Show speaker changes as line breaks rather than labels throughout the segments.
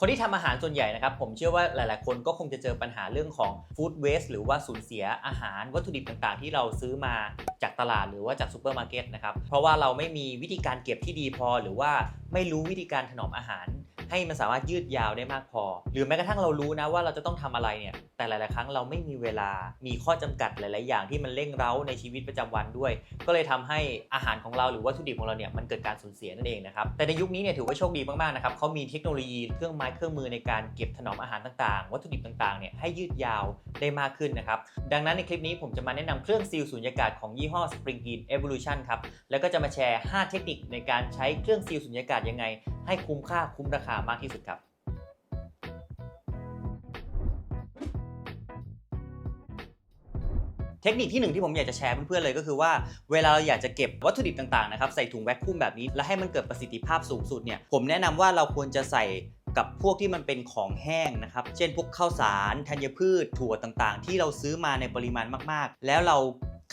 คนที่ทำอาหารส่วนใหญ่นะครับ ผมเชื่อว่าหลาย ๆ คนก็คงจะเจอปัญหาเรื่องของฟู้ดเวสต์หรือว่าสูญเสียอาหารวัตถุดิบต่างๆ ที่เราซื้อมาจากตลาดหรือว่าจากซูเปอร์มาร์เก็ตนะครับ เพราะว่าเราไม่มีวิธีการเก็บที่ดีพอ หรือว่าไม่รู้วิธีการถนอมอาหาร ให้มันสามารถยืดยาวได้มากพอ หรือแม้กระทั่งเรารู้นะว่าเราจะต้องทำอะไรเนี่ย แต่หลาย ๆ ครั้งเราไม่มีเวลา มีข้อจำกัดหลาย ๆ อย่างที่มันเร่งเร้าในชีวิตประจำวันด้วย ก็เลยทำให้อาหารของเราหรือวัตถุดิบของเราเนี่ยมันเกิดการสูญเสียนั่นเองนะครับ แต่ในยุคนี้เนี่ยถือว่าโชคดีมาก ๆ นะครับเขามีเทคโนโลยีเครื่องไม้เครื่องมือในการเก็บถนอมอาหารต่าง ๆ วัตถุดิบต่าง ๆ เนี่ยให้ยืดยาวได้มากขึ้นนะครับ ดังนั้นในคลิปนี้ผมจะมาแนะนำเครื่องซีลสูญญากาศของยี่ห้อ Spring Heat Evolution ครับ แล้วก็จะมาแชร์ 5 เทคนิคในการใช้เครื่องซีลสูญญากาศยังไง ให้คุ้มค่าคุ้มราคามากที่สุดครับเทคนิคที่หนึ่งที่ผมอยากจะแชร์เพื่อนๆเลยก็คือว่าเวลาเราอยากจะเก็บวัตถุดิบต่างๆนะครับใส่ถุงแวคคุมแบบนี้แล้วให้มันเกิดประสิทธิภาพสูงสุดเนี่ยผมแนะนำว่าเราควรจะใส่กับพวกที่มันเป็นของแห้งนะครับ เช่นพวกข้าวสารธัญพืช ถั่วต่างๆ ที่เราซื้อมาในปริมาณมากๆ แล้วเรา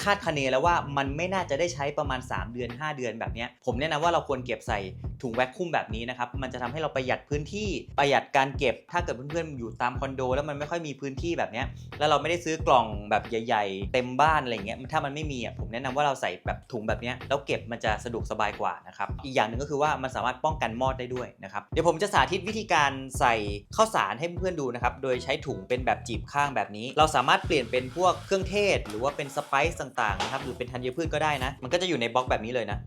คาดคะเนแล้วว่ามันไม่น่าจะได้ใช้ประมาณ 3 เดือน 5 เดือนแบบนี้ผมแนะนำว่าเราควรเก็บใส่ถุงแวคคุมแบบนี้นะครับ มันจะทำให้เราประหยัดพื้นที่ประหยัดการเก็บ ถ้าเกิดเพื่อนๆอยู่ตามคอนโด แล้วมันไม่ค่อยมีพื้นที่แบบนี้แล้วเราไม่ได้ซื้อกล่องแบบใหญ่ ๆ เต็มบ้านอะไรเงี้ยถ้ามันไม่มีอะผมแนะนำว่าเราใส่แบบถุงแบบนี้แล้วเก็บมันจะสะดวกสบายกว่านะครับอีกอย่างหนึ่งก็คือว่ามันสามารถป้องกันมอดได้ด้วยนะครับเดี๋ยวผมจะสาธิตวิธีการใส่ข้าวสารให้เพื่อนๆดูนะครับโดยใช้ถุงเป็นแบบจีบข้างแบบนี้ เราสามารถเปลี่ยนเป็นพวกเครื่องเทศ หรือว่าเป็นสไปซ์ต่างๆนะครับหรือเป็นธัญพืชก็ได้นะมันก็จะอยู่ในบล็อกแบบนี้เลยนะ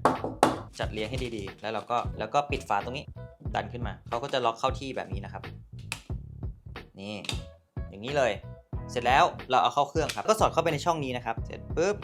จัดเลียงให้ดีๆ แล้วเราก็แล้วก็ปิดฝาตรงนี้ดันขึ้นมาเขาก็จะล็อกเข้าที่แบบนี้นะครับ นี่ อย่างนี้เลย เสร็จแล้วเราเอาเข้าเครื่องครับ ก็สอดเข้าไปในช่องนี้นะครับ เสร็จปุ๊บ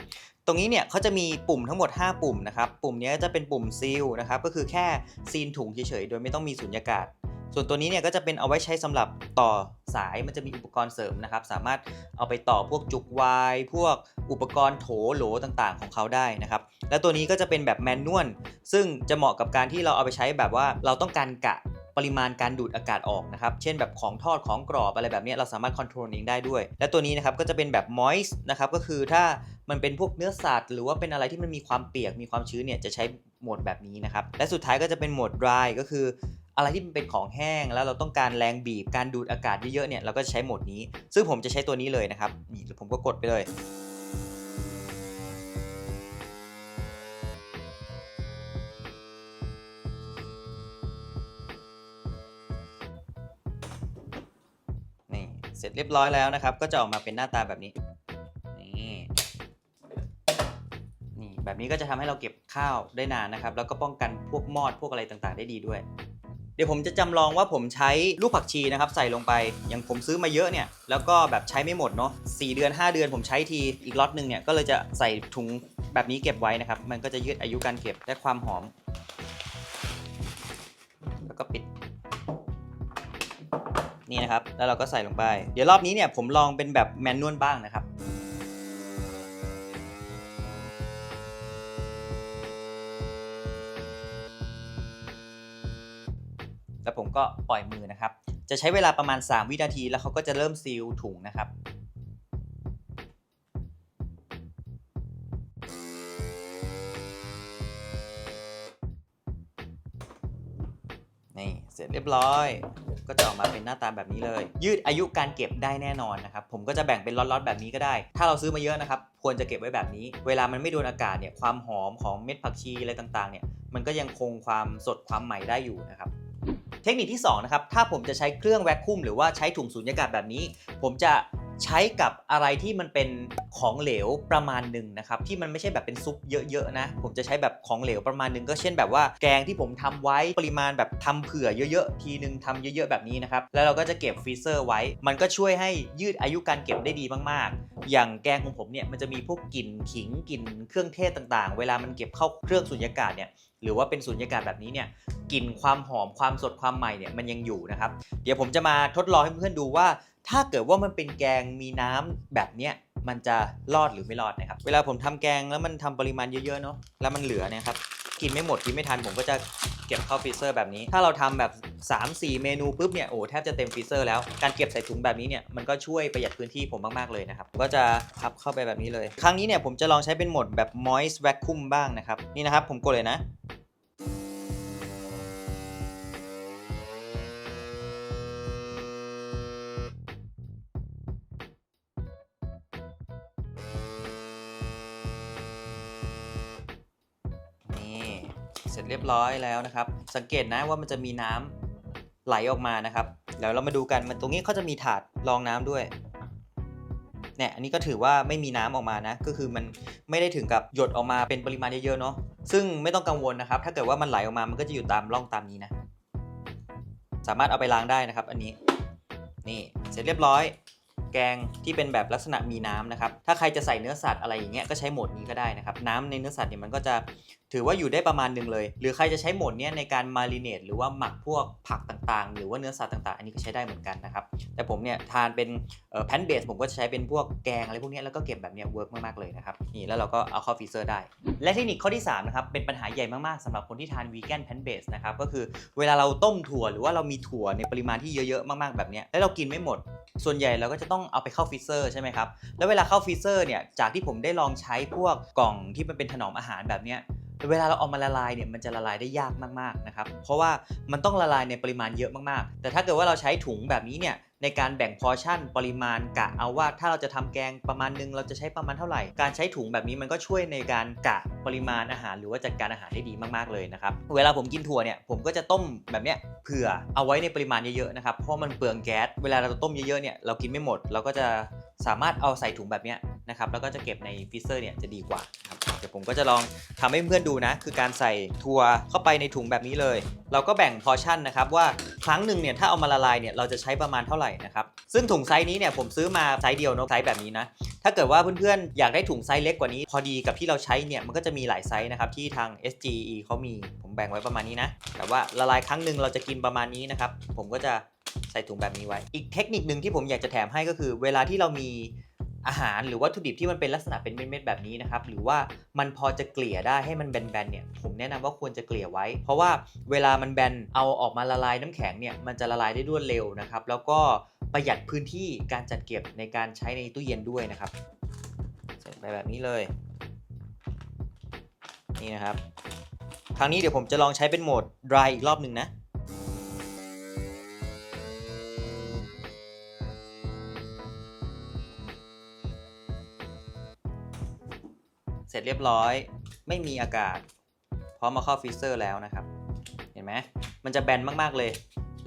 ตรงนี้เนี่ยเขาจะมีปุ่มทั้งหมด 5 ปุ่มนะครับ ปุ่มนี้จะเป็นปุ่มซีลนะครับ ก็คือแค่ซีนถุงเฉยๆ โดยไม่ต้องมีสุญญากาศ ส่วนตัวนี้เนี่ยก็จะเป็นเอาไว้ใช้สำหรับต่อสายมันจะมีอุปกรณ์เสริมนะครับ สามารถเอาไปต่อพวกจุกวายพวกอุปกรณ์โถโหลต่างๆ ของเขาได้นะครับ และตัวนี้ก็จะเป็นแบบแมนนวลซึ่งจะเหมาะกับการที่เราเอาไปใช้แบบว่าเราต้องการกะปริมาณการดูดอากาศออกนะครับ เช่นแบบของทอดของกรอบอะไรแบบนี้เราสามารถคอนโทรลเองได้ด้วย และตัวนี้นะครับก็จะเป็นแบบ moist นะครับ ก็คือถ้ามันเป็นพวกเนื้อสัตว์หรือว่าเป็นอะไรที่มันมีความเปียกมีความชื้นเนี่ยจะใช้โหมดแบบนี้นะครับ และสุดท้ายก็จะเป็นโหมด dry ก็คือ อะไรที่มันเป็นของแห้งแล้วเราต้องการแรงบีบการดูดอากาศเยอะๆเนี่ยเราก็จะใช้โหมดนี้ ซึ่งผมจะใช้ตัวนี้เลยนะครับนี่ผมก็กดไปเลยนี่เสร็จเรียบร้อยแล้วนะครับ ก็จะออกมาเป็นหน้าตาแบบนี้นี่นี่แบบนี้ก็จะทำให้เราเก็บข้าวได้นานนะครับ แล้วก็ป้องกันพวกมอดพวกอะไรต่างๆ ได้ดีด้วย เดี๋ยวผมจะจำลองว่าผมใช้ลูกผักชีนะครับใส่ลงไป อย่างผมซื้อมาเยอะเนี่ย แล้วก็แบบใช้ไม่หมดเนาะ4เดือน 5 เดือนผมใช้ที อีกล็อตหนึ่งเนี่ย ก็เลยจะใส่ถุงแบบนี้เก็บไว้นะครับ มันก็จะยืดอายุการเก็บและความหอม แล้วก็ปิด นี่นะครับ แล้วเราก็ใส่ลงไป เดี๋ยวรอบนี้เนี่ยผมลองเป็นแบบแมนนวลบ้างนะครับ ก็ปล่อยมือนะครับ จะใช้เวลาประมาณ 3 วินาทีแล้วเขาก็จะเริ่มซีลถุงนะครับนี่เสร็จเรียบร้อย ก็จะออกมาเป็นหน้าตาแบบนี้เลย ยืดอายุการเก็บได้แน่นอนนะครับผมก็จะแบ่งเป็นล็อตๆแบบนี้ก็ได้ ถ้าเราซื้อมาเยอะนะครับควรจะเก็บไว้แบบนี้ เวลามันไม่โดนอากาศเนี่ยความหอมของเม็ดผักชีอะไรต่างๆเนี่ยมันก็ยังคงความสดความใหม่ได้อยู่นะครับ เทคนิคที่2นะครับถ้าผมจะใช้เครื่องแวคคุมหรือว่าใช้ถุงสูญญากาศแบบนี้ ผมจะใช้กับอะไรที่มันเป็นของเหลวประมาณหนึ่งนะครับที่มันไม่ใช่แบบเป็นซุปเยอะๆนะผมจะใช้แบบของเหลวประมาณหนึ่งก็เช่นแบบว่าแกงที่ผมทำไว้ปริมาณแบบทำเผื่อเยอะๆทีนึงทำเยอะๆแบบนี้นะครับแล้วเราก็จะเก็บฟรีเซอร์ไว้ มันก็ช่วยให้ยืดอายุการเก็บได้ดีมากๆ อย่างแกงของผมเนี่ยมันจะมีพวกกลิ่นขิงกลิ่นเครื่องเทศต่างๆ เวลามันเก็บเข้าเครื่องสูญญากาศเนี่ย หรือว่าเป็นสูญญากาศแบบนี้เนี่ยกลิ่นความหอมความสดความใหม่เนี่ยมันยังอยู่นะครับ เดี๋ยวผมจะมาทดลองให้เพื่อนๆดูว่า ถ้าเกิดว่ามันเป็นแกงมีน้ำแบบเนี้ยมันจะรอดหรือไม่รอดนะครับ เวลาผมทำแกงแล้วมันทำปริมาณเยอะๆเนาะแล้วมันเหลือเนี่ยครับกินไม่หมดกินไม่ทันผมก็จะเก็บเข้าฟรีเซอร์แบบนี้ ถ้าเราทำแบบ 3-4 เมนูปุ๊บเนี่ยโอ้แทบจะเต็มฟรีเซอร์แล้วการเก็บใส่ถุงแบบนี้เนี่ยมันก็ช่วยประหยัดพื้นที่ผมมากๆเลยนะครับก็จะพับเข้าไปแบบนี้เลย ครั้งนี้เนี่ยผมจะลองใช้เป็นโหมดแบบ moist vacuum บ้างนะครับนี่นะครับผมกดเลยนะ เสร็จเรียบร้อยแล้วนะครับ สังเกตนะว่ามันจะมีน้ำไหลออกมานะครับเดี๋ยวเรามาดูกันมันตรงนี้เขาจะมีถาดรองน้ำด้วยเนี่ยอันนี้ก็ถือว่าไม่มีน้ำออกมานะ ก็คือมันไม่ได้ถึงกับหยดออกมาเป็นปริมาณเยอะๆเนาะซึ่งไม่ต้องกังวลนะครับ ถ้าเกิดว่ามันไหลออกมามันก็จะอยู่ตามร่องตามนี้นะ สามารถเอาไปล้างได้นะครับ อันนี้นี่เสร็จเรียบร้อย แกงที่เป็นแบบลักษณะมีน้ำนะครับ ถ้าใครจะใส่เนื้อสัตว์อะไรอย่างเงี้ยก็ใช้โหมดนี้ก็ได้นะครับ น้ำในเนื้อสัตว์เนี่ยมันก็จะถือว่าอยู่ได้ประมาณหนึ่งเลย หรือใครจะใช้โหมดเนี้ยในการมารีเนตหรือว่าหมักพวกผักต่างๆ หรือว่าเนื้อสัตว์ต่างๆ อันนี้ก็ใช้ได้เหมือนกันนะครับ แต่ผมเนี่ยทานเป็นแพนเบสผมก็จะใช้เป็นพวกแกงอะไรพวกนี้แล้วก็เก็บแบบเนี้ยเวิร์กมากๆเลยนะครับนี่แล้วเราก็เอาเข้าฟรีเซอร์ได้ และเทคนิคข้อที่3นะครับเป็นปัญหาใหญ่มากๆสำหรับคนที่ทานวีแกนแพนเบสนะครับก็คือเวลาเราต้มถั่วหรือว่าเรามีถั่วในปริมาณที่เยอะๆมากๆแบบเนี้ยแล้วเรากินไม่หมด ส่วนใหญ่เราก็จะต้องเอาไปเข้าฟรีเซอร์ใช่ไหมครับ แล้วเวลาเข้าฟรีเซอร์เนี่ย จากที่ผมได้ลองใช้พวกกล่องที่มันเป็นถนอมอาหารแบบเนี้ย เวลาเราเอามาละลายเนี่ยมันจะละลายได้ยากมากๆนะครับ เพราะว่ามันต้องละลายในปริมาณเยอะมากๆ แต่ถ้าเกิดว่าเราใช้ถุงแบบนี้เนี่ยในการแบ่งพอชั่นปริมาณกะเอาว่าถ้าเราจะทำแกงประมาณนึงเราจะใช้ประมาณเท่าไหร่ การใช้ถุงแบบนี้มันก็ช่วยในการกะปริมาณอาหาร หรือว่าจัดการอาหารได้ดีมากๆเลยนะครับเวลาผมกินถั่วเนี่ยผมก็จะต้มแบบเนี้ยเผื่อเอาไว้ในปริมาณเยอะๆนะครับเพราะมันเปลืองแก๊สเวลาเราต้มเยอะๆเนี่ยเรากินไม่หมดเราก็จะ สามารถเอาใส่ถุงแบบนี้นะครับแล้วก็จะเก็บในฟรีเซอร์เนี่ยจะดีกว่าครับเดี๋ยวผมก็จะลองทำให้เพื่อนดูนะ คือการใส่ถั่วเข้าไปในถุงแบบนี้เลย เราก็แบ่งพอชั่นนะครับว่าครั้งหนึ่งเนี่ยถ้าเอามาละลายเนี่ยเราจะใช้ประมาณเท่าไหร่นะครับซึ่งถุงไซส์นี้เนี่ยผมซื้อมาไซส์เดียวเนอะไซส์แบบนี้นะถ้าเกิดว่าเพื่อนๆ อยากได้ถุงไซส์เล็กกว่านี้ พอดีกับที่เราใช้เนี่ยมันก็จะมีหลายไซส์นะครับที่ทาง SGE เขามีผมแบ่งไว้ประมาณนี้นะแต่ว่าละลายครั้งหนึ่งเราจะกินประมาณนี้นะครับผมก็จะ ใส่ถุงแบบนี้ไว้ อีกเทคนิคหนึ่งที่ผมอยากจะแถมให้ก็คือ เวลาที่เรามีอาหารหรือวัตถุดิบที่มันเป็นลักษณะเป็นเม็ดๆแบบนี้นะครับหรือว่ามันพอจะเกลี่ยได้ให้มันแบนๆเนี่ยผมแนะนำว่าควรจะเกลี่ยไว้ เพราะว่าเวลามันแบนเอาออกมาละลายน้ำแข็งเนี่ยมันจะละลายได้รวดเร็วนะครับแล้วก็ประหยัดพื้นที่การจัดเก็บในการใช้ในตู้เย็นด้วยนะครับใส่ไปแบบนี้เลยนี่นะครับครั้งนี้เดี๋ยวผมจะลองใช้เป็นโหมด dry อีกรอบหนึ่งนะ สร็จเรียบร้อย ไม่มีอากาศ พร้อมมาเข้าฟรีเซอร์แล้วนะครับ เห็นไหมมันจะแบนมากๆเลย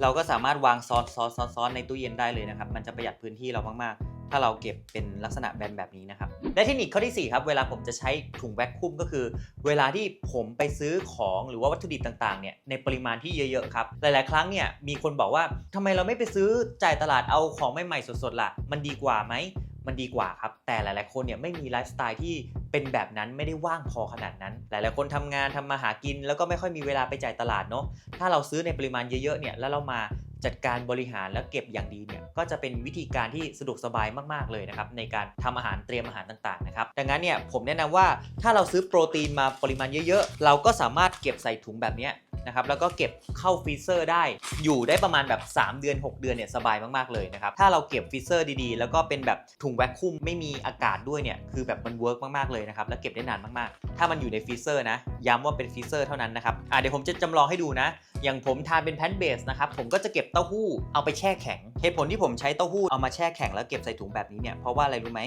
เราก็สามารถวางซ้อนซ้อนซ้อนซ้อนในตู้เย็นได้เลยนะครับ มันจะประหยัดพื้นที่เรามากๆ ถ้าเราเก็บเป็นลักษณะแบนแบบนี้นะครับ และเทคนิคข้อที่ 4 ครับ เวลาผมจะใช้ถุงแวคคุมก็คือ เวลาที่ผมไปซื้อของหรือว่าวัตถุดิบต่างๆ เนี่ยในปริมาณที่เยอะๆครับ หลายๆ ครั้งเนี่ยมีคนบอกว่าทำไมเราไม่ไปซื้อจ่ายตลาดเอาของใหม่ๆสดๆล่ะ มันดีกว่าไหม มันดีกว่าครับ แต่หลายๆคนเนี่ยไม่มีไลฟ์สไตล์ที่เป็นแบบนั้นไม่ได้ว่างพอขนาดนั้น หลายๆคนทำงานทำมาหากิน แล้วก็ไม่ค่อยมีเวลาไปจ่ายตลาดเนาะถ้าเราซื้อในปริมาณเยอะๆเนี่ยแล้วเรามาจัดการบริหารแล้วเก็บอย่างดีเนี่ยก็จะเป็นวิธีการที่สะดวกสบายมากๆเลยนะครับในการทำอาหารเตรียมอาหารต่างๆนะครับดังนั้นเนี่ยผมแนะนำว่าถ้าเราซื้อโปรตีนมาปริมาณเยอะๆ เราก็สามารถเก็บใส่ถุงแบบนี้ นะครับแล้วก็เก็บเข้าฟรีเซอร์ได้ อยู่ได้ประมาณแบบ 3 เดือน 6 เดือนเนี่ยสบายมากๆเลยนะครับถ้าเราเก็บฟรีเซอร์ดีๆ แล้วก็เป็นแบบถุงแวคคุมไม่มีอากาศด้วยเนี่ยคือแบบมันเวิร์กมากๆเลยนะครับแล้วเก็บได้นานมากๆ ถ้ามันอยู่ในฟรีเซอร์นะย้ำว่าเป็นฟรีเซอร์เท่านั้นนะครับอะเดี๋ยวผมจะจำลองให้ดูนะอย่างผมทานเป็นแพนเบสนะครับผมก็จะเก็บเต้าหู้เอาไปแช่แข็งเหตุผลที่ผมใช้เต้าหู้เอามาแช่แข็งแล้วเก็บใส่ถุงแบบนี้เนี่ยเพราะว่าอะไรรู้ไหม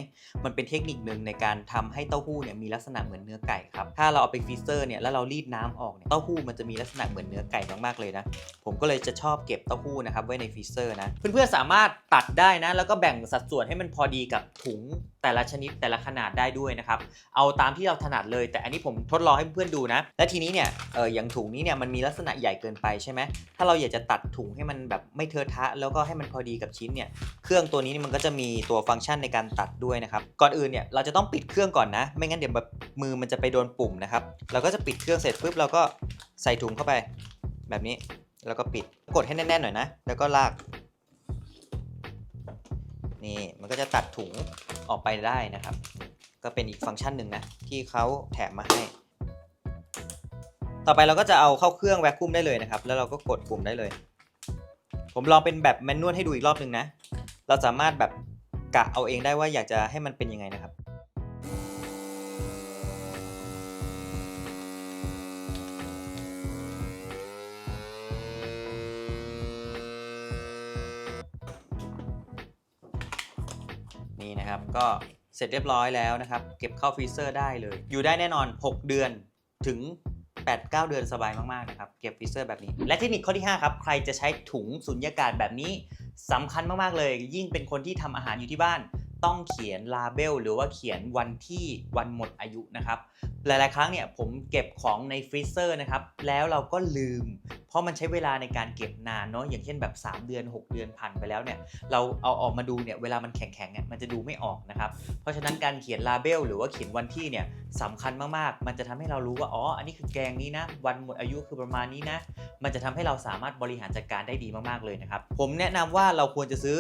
มันเป็นเทคนิคหนึ่งในการทำให้เต้าหู้เนี่ยมีลักษณะเหมือนเนื้อไก่ครับถ้าเราเอาไปฟรีเซอร์เนี่ยแล้วเรารีดน้ำออกเนี่ยเต้าหู้มันจะมีลักษณะเหมือนเนื้อไก่มากๆเลยนะ ผมก็เลยจะชอบเก็บเต้าหู้นะครับไว้ในฟรีเซอร์นะ เพื่อนๆสามารถตัดได้นะ แล้วก็แบ่งสัดส่วนให้มันพอดีกับถุงแต่ละชนิดแต่ละขนาดได้ด้วยนะครับ เอาตามที่เราถนัดเลย แต่อันนี้ผมทดลองให้เพื่อนๆดูนะ และทีนี้เนี่ยเอออย่างถุงนี้เนี่ยมันมีลักษณะใหญ่เกินไปใช่ไหมถ้าเราอยากจะตัดถุงให้มันแบบไม่เทอะทะ แล้วก็ให้มันพอดีกับชิ้นเนี่ยเครื่องตัวนี้มันก็จะมีตัวฟังก์ชันในการตัดด้วยนะครับก่อนอื่นเนี่ยเราจะต้องปิดเครื่องก่อนนะ ไม่งั้นเดี๋ยวแบบมือมันจะไปโดนปุ่มนะครับเราก็จะปิดเครื่องเสร็จปุ๊บเราก็ใส่ถุงเข้าไปแบบนี้แล้วก็ปิดกดให้แน่นๆหน่อยนะ แล้วก็ลาก นี่มันก็จะตัดถุงออกไปได้นะครับ ก็เป็นอีกฟังก์ชันหนึ่งนะ ที่เขาแถมมาให้ ต่อไปเราก็จะเอาเข้าเครื่องแวคคุมได้เลยนะครับ แล้วเราก็กดปุ่มได้เลย ผมลองเป็นแบบแมนนวลให้ดูอีกรอบหนึ่งนะ เราสามารถแบบกะเอาเองได้ว่าอยากจะให้มันเป็นยังไงนะครับ ก็เสร็จเรียบร้อยแล้วนะครับ เก็บเข้าฟรีเซอร์ได้เลย อยู่ได้แน่นอน 6 เดือนถึง 8 9 เดือนสบายมาก ๆ นะครับ เก็บฟรีเซอร์แบบนี้ และเทคนิคข้อที่ 5 ครับ ใครจะใช้ถุงสุญญากาศแบบนี้สำคัญมาก ๆ เลย ยิ่งเป็นคนที่ทำอาหารอยู่ที่บ้าน ต้องเขียนลาเบลหรือว่าเขียนวันที่วันหมดอายุนะครับหลาย ๆ ครั้งเนี่ยผมเก็บของในฟรีเซอร์นะครับ แล้วเราก็ลืม เพราะมันใช้เวลาในการเก็บนานเนาะอย่างเช่นแบบ 3 เดือน 6 เดือนผ่านไปแล้วเนี่ยเราเอาออกมาดูเนี่ยเวลามันแข็งๆเนี่ยมันจะดูไม่ออกนะครับ เพราะฉะนั้นการเขียนลาเบลหรือว่าเขียนวันที่เนี่ยสำคัญมาก ๆ มันจะทำให้เรารู้ว่าอ๋ออันนี้คือแกงนี้นะวันหมดอายุคือประมาณนี้นะมันจะทำให้เราสามารถบริหารจัดการได้ดีมากๆเลยนะครับผมแนะนำว่าเราควรจะซื้อ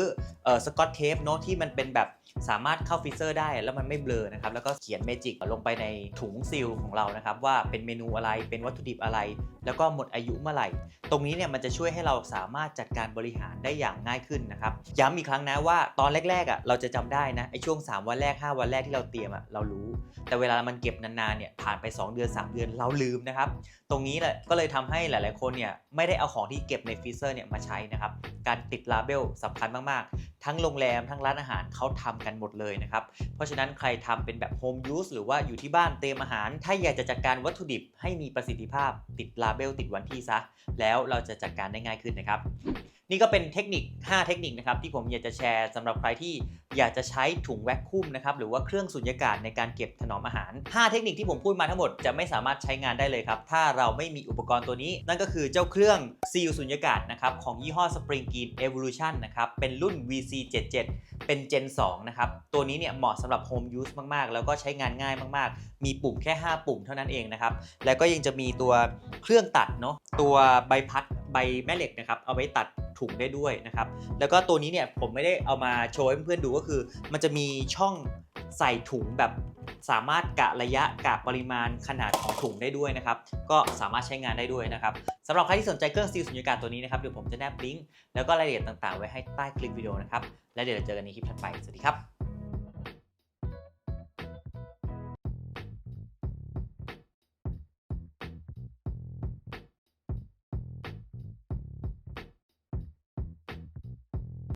อสกอตเทปเนาะที่มันเป็นแบบสามารถเข้าฟรีเซอร์ได้แล้วมันไม่เบลอนะครับแล้วก็เขียนเมจิกลงไปในถุงซีลของเรานะครับว่าเป็นเมนูอะไรเป็นวัตถุดิบอะไร แล้วก็หมดอายุเมื่อไหร่ ตรงนี้เนี่ยมันจะช่วยให้เราสามารถจัดการบริหารได้อย่างง่ายขึ้นนะครับย้ำอีกครั้งนะว่าตอนแรกๆอะเราจะจำได้นะไอ้ช่วง 3 วันแรก 5 วันแรกที่เราเตรียมอะเรารู้ แต่เวลามันเก็บนานๆเนี่ยผ่านไป 2 เดือน 3 เดือนเราลืมนะครับตรงนี้แหละก็เลยทำให้หลายๆคนเนี่ยไม่ได้เอาของที่เก็บในฟรีเซอร์เนี่ยมาใช้นะครับการติดลาเบลสำคัญมากๆ ทั้งโรงแรมทั้งร้านอาหารเขาทำกันหมดเลยนะครับเพราะฉะนั้นใครทำเป็นแบบโฮมยูสหรือว่าอยู่ที่บ้านเตรียมอาหารถ้าอยากจะจัดการวัตถุดิบให้มีประสิทธิภาพติดลาเบลติดวันที่ซะ แล้วเราจะจัดการได้ง่ายขึ้นนะครับ นี่ก็เป็นเทคนิค 5 เทคนิคนะครับที่ผมอยากจะแชร์สำหรับใครที่อยากจะใช้ถุงแวคคุมนะครับหรือว่าเครื่องสุญญากาศในการเก็บถนอมอาหาร 5 เทคนิคที่ผมพูดมาทั้งหมดจะไม่สามารถใช้งานได้เลยครับถ้าเราไม่มีอุปกรณ์ตัวนี้ นั่นก็คือเจ้าเครื่องซีลสุญญากาศนะครับของยี่ห้อ Spring Green Evolution นะครับเป็นรุ่น VC77 เป็น Gen 2 นะครับ ตัวนี้เนี่ยเหมาะสำหรับ Home Use มาก ๆ แล้วก็ใช้งานง่ายมาก ๆ มีปุ่มแค่ 5 ปุ่มเท่านั้นเองนะครับ แล้วก็ยังจะมีตัวเครื่องตัดเนาะ ตัวใบพัดใบแม่เหล็กนะครับ เอาไว้ตัดถุงได้ด้วยนะครับ แล้วก็ตัวนี้เนี่ยผมไม่ได้เอามาโชว์ให้เพื่อนๆดูก็คือ มันจะมีช่อง ใส่ถุงแบบสามารถกะระยะกะปริมาณขนาดของถุงได้ด้วยนะครับ ก็สามารถใช้งานได้ด้วยนะครับสำหรับใครที่สนใจเครื่องซีลสุญญากาศตัวนี้นะครับเดี๋ยวผมจะแนบลิงก์แล้วก็รายละเอียดต่างๆ ไว้ให้ใต้คลิปวิดีโอนะครับและเดี๋ยวเราเจอกันในคลิปถัดไปสวัสดีครับ